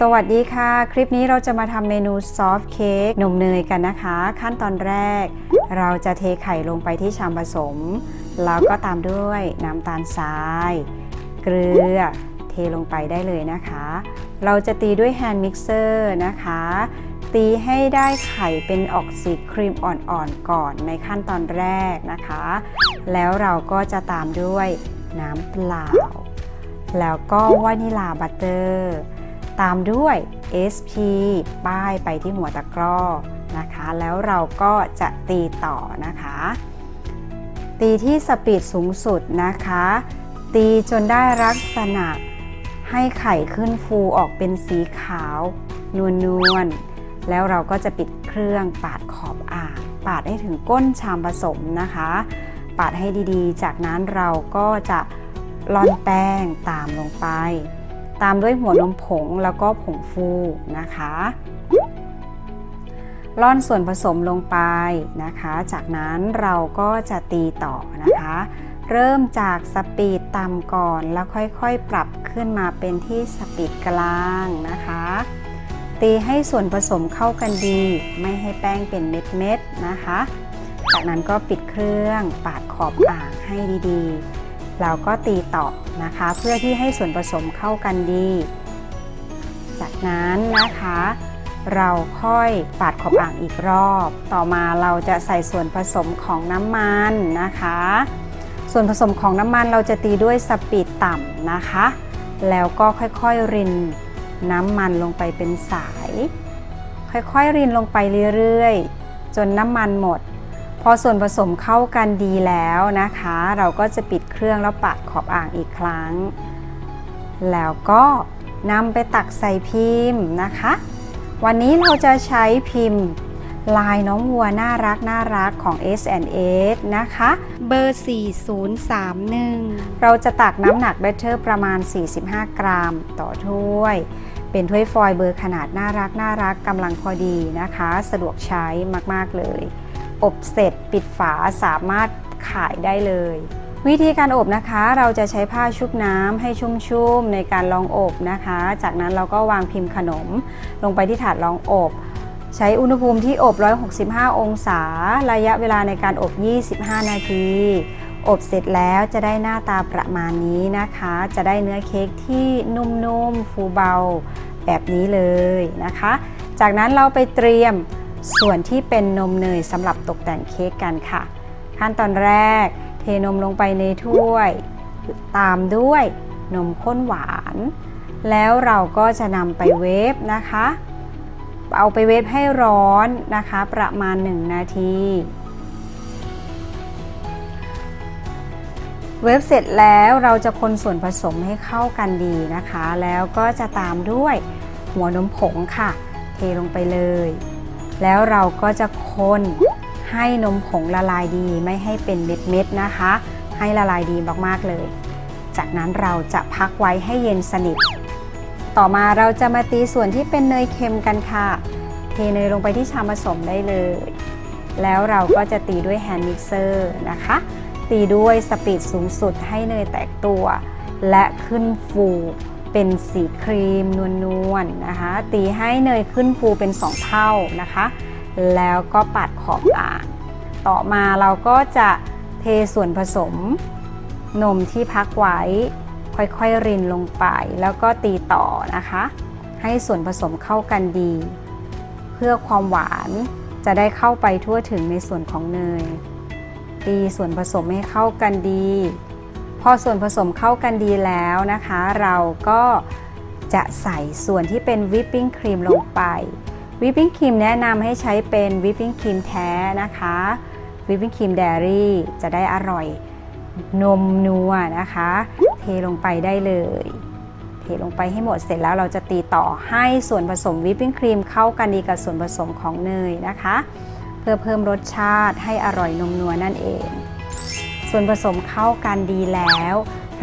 สวัสดีค่ะ คลิปนี้เราจะมาทำเมนูซอฟต์เค้กนมเนยกันนะคะ ขั้นตอนแรก เราจะเทไข่ลงไปที่ชามผสม แล้วก็ตามด้วยน้ำตาลทราย เกลือ เทลงไปได้เลยนะคะ เราจะตีด้วยแฮนด์มิกเซอร์นะคะ ตีให้ได้ไข่เป็นออกสีครีมอ่อนๆก่อนในขั้นตอนแรกนะคะ แล้วเราก็จะตามด้วยน้ำเปล่า แล้วก็วานิลาบัตเตอร์ ตามด้วย SP ป้ายไปที่หัวตะกร้อนะคะ แล้วเราก็จะตีต่อนะคะ ตีที่สปีดสูงสุดนะคะ ตีจนได้ลักษณะให้ไข่ขึ้นฟูออกเป็นสีขาวนวลนวลๆแล้วเราก็จะปิดเครื่องปาดขอบอ่างปาดให้ถึงก้นชามผสมนะคะ ปาดให้ดีๆ จากนั้นเราก็จะร่อนแป้งตามลงไป ตามด้วยหัวนมผงแล้วก็ผงฟูนะคะร่อนส่วนผสมลงไปนะคะ จากนั้นเราก็จะตีต่อนะคะ เริ่มจากสปีดต่ำก่อนแล้วค่อยๆ ปรับขึ้นมาเป็นที่สปีดกลางนะคะ ตีให้ส่วนผสมเข้ากันดี ไม่ให้แป้งเป็นเม็ดๆนะคะ จากนั้นก็ปิดเครื่องปาดขอบอ่างให้ดีๆ เราก็ตีต่อนะคะ เพื่อที่ให้ส่วนผสมเข้ากันดี จากนั้นนะคะ เราค่อยปาดขอบอ่างอีกรอบ ต่อมาเราจะใส่ส่วนผสมของน้ำมันนะคะ ส่วนผสมของน้ำมันเราจะตีด้วยสปีดต่ำนะคะ แล้วก็ค่อยๆรินน้ำมันลงไปเป็นสาย ค่อยๆรินลงไปเรื่อยๆ จนน้ำมันหมด พอส่วนผสมเข้ากันดีแล้วนะคะ เราก็จะปิดเครื่องแล้วปัดขอบอ่างอีกครั้ง แล้วก็นำไปตักใส่พิมพ์นะคะ วันนี้เราจะใช้พิมพ์ ลายน้องวัวน่ารักน่ารักของ S&S นะคะ เบอร์ 4031 เราจะตักน้ำหนักแบเตอร์ประมาณ 45 กรัมต่อถ้วย เป็นถ้วยฟอยล์เบอร์ขนาดน่ารักน่ารักกำลังพอดีนะคะ สะดวกใช้มาก ๆ เลย อบเสร็จปิดฝาสามารถขายได้เลย วิธีการอบนะคะ เราจะใช้ผ้าชุบน้ำให้ชุ่มๆในการรองอบนะคะ จากนั้นเราก็วางพิมพ์ขนม ลงไปที่ถาดรองอบ ใช้อุณหภูมิที่อบ 165 องศา ระยะเวลาในการอบ 25 นาทีอบเสร็จแล้วจะได้หน้าตาประมาณนี้นะคะ จะได้เนื้อเค้กที่นุ่มๆ ฟูเบาแบบนี้เลยนะคะ จากนั้นเราไปเตรียม ส่วนที่เป็นนมเนยสำหรับตกแต่งเค้กกันค่ะ ขั้นตอนแรก เทนมลงไปในถ้วย ตามด้วยนมข้นหวาน แล้วเราก็จะนำไปเวฟนะคะ เอาไปเวฟให้ร้อนนะคะ ประมาณ 1 นาที เวฟเสร็จแล้วเราจะคนส่วนผสมให้เข้ากันดีนะคะ แล้วก็จะตามด้วยหัวนมผงค่ะ เทลงไปเลย แล้วเราก็จะคนให้นมผงละลายดีไม่ให้เป็นเม็ดๆนะคะ ให้ละลายดีมากๆเลย จากนั้นเราจะพักไว้ให้เย็นสนิท ต่อมาเราจะมาตีส่วนที่เป็นเนยเค็มกันค่ะ เทเนยลงไปที่ชามผสมได้เลย แล้วเราก็จะตีด้วยแฮนด์มิกเซอร์นะคะ ตีด้วยสปีดสูงสุดให้เนยแตกตัว และขึ้นฟู เป็นสีครีมนวลๆนะคะ ตีให้เนยขึ้นฟูเป็น 2 เท่านะคะ แล้วก็ปัดขอบอ่างต่อมาเราก็จะเทส่วนผสมนมที่พักไว้ ค่อยๆรินลงไป แล้วก็ตีต่อนะคะ ให้ส่วนผสมเข้ากันดี เพื่อความหวานจะได้เข้าไปทั่วถึงในส่วนของเนย ตีส่วนผสมให้เข้ากันดี อส่วนผสมเข้ากันดีแล้วนะคะ เราก็จะใส่ส่วนที่เป็นวิปปิ้งครีมลงไปวิปปิ้งครีมแนะนำให้ใช้เป็นวิปปิ้งครีมแท้นะคะวิปปิ้งครีมเดรี่จะได้อร่อยนมนัวนะคะ เทลงไปได้เลย เทลงไปให้หมดเสร็จแล้วเราจะตีต่อให้ส่วนผสมวิปปิ้งครีมเข้ากันดีกับส่วนผสมของเนยนะคะ เพื่อเพิ่มรสชาติให้อร่อยนมนัวนั่นเอง ส่วนผสมเข้ากันดีแล้ว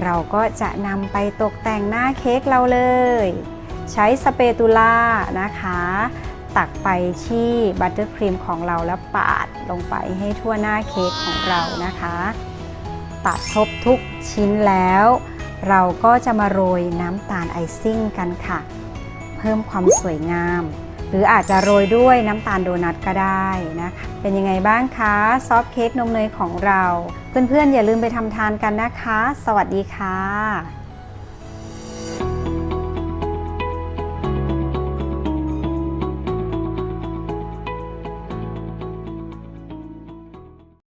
เราก็จะนำไปตกแต่งหน้าเค้กเราเลย ใช้สเปตูล่านะคะ ตักไปที่บัตเตอร์ครีมของเราแล้วปาดลงไปให้ทั่วหน้าเค้กของเรานะคะตัดครบทุกชิ้นแล้ว เราก็จะมาโรยน้ำตาลไอซิ่งกันค่ะ เพิ่มความสวยงาม หรืออาจจะโรยด้วยน้ำตาลโดนัทก็ได้นะคะ เป็นยังไงบ้างคะซอฟเค้กนมเนยของเรา เพื่อนๆ อย่าลืมไปทำทานกันนะคะ สวัสดีค่ะ